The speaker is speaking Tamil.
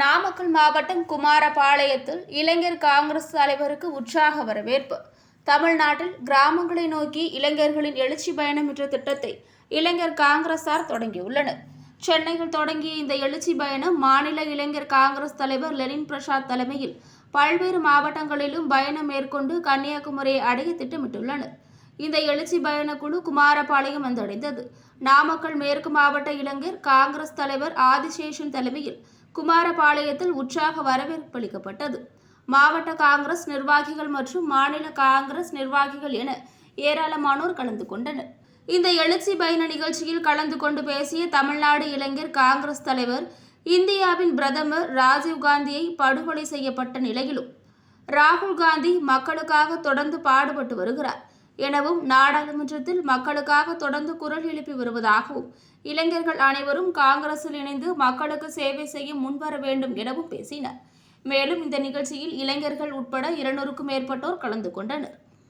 நாமக்கல் மாவட்டம் குமாரபாளையத்தில் இளைஞர் காங்கிரஸ் தலைவருக்கு உற்சாக வரவேற்பு. தமிழ்நாட்டில் கிராமங்களை நோக்கி இளைஞர்களின் எழுச்சி பயணம் என்ற திட்டத்தை இளைஞர் காங்கிரசார் தொடங்கியுள்ளனர். சென்னையில் தொடங்கிய இந்த எழுச்சி பயணம் மாநில இளைஞர் காங்கிரஸ் தலைவர் லெனின் பிரசாத் தலைமையில் பல்வேறு மாவட்டங்களிலும் பயணம் மேற்கொண்டு கன்னியாகுமரியை அடைய திட்டமிட்டுள்ளனர். இந்த எழுச்சி பயணக்குழு குமாரபாளையம் வந்தடைந்தது. நாமக்கல் மேற்கு மாவட்ட இளைஞர் காங்கிரஸ் தலைவர் ஆதிசேஷன் தலைமையில் குமாரபாளையத்தில் உற்சாக வரவேற்பு அளிக்கப்பட்டது. மாவட்ட காங்கிரஸ் நிர்வாகிகள் மற்றும் மாநில காங்கிரஸ் நிர்வாகிகள் என ஏராளமானோர் கலந்து கொண்டனர். இந்த எழுச்சி பயண நிகழ்ச்சியில் கலந்து கொண்டு பேசிய தமிழ்நாடு இளைஞர் காங்கிரஸ் தலைவர் இந்தியாவின் பிரதமர் ராஜீவ் காந்தியை படுகொலை செய்யப்பட்ட நிலையிலும் ராகுல் காந்தி மக்களுக்காக தொடர்ந்து பாடுபட்டு வருகிறார். எனவும் நாடாளுமன்றத்தில் மக்களுக்காக தொடர்ந்து குரல் எழுப்பி வருவதாகவும் இளைஞர்கள் அனைவரும் காங்கிரஸில் இணைந்து மக்களுக்கு சேவை செய்ய முன்வர வேண்டும் எனவும் பேசினர். மேலும் இந்த நிகழ்ச்சியில் இளைஞர்கள் உட்பட இருநூறுக்கும் மேற்பட்டோர் கலந்து கொண்டனர்.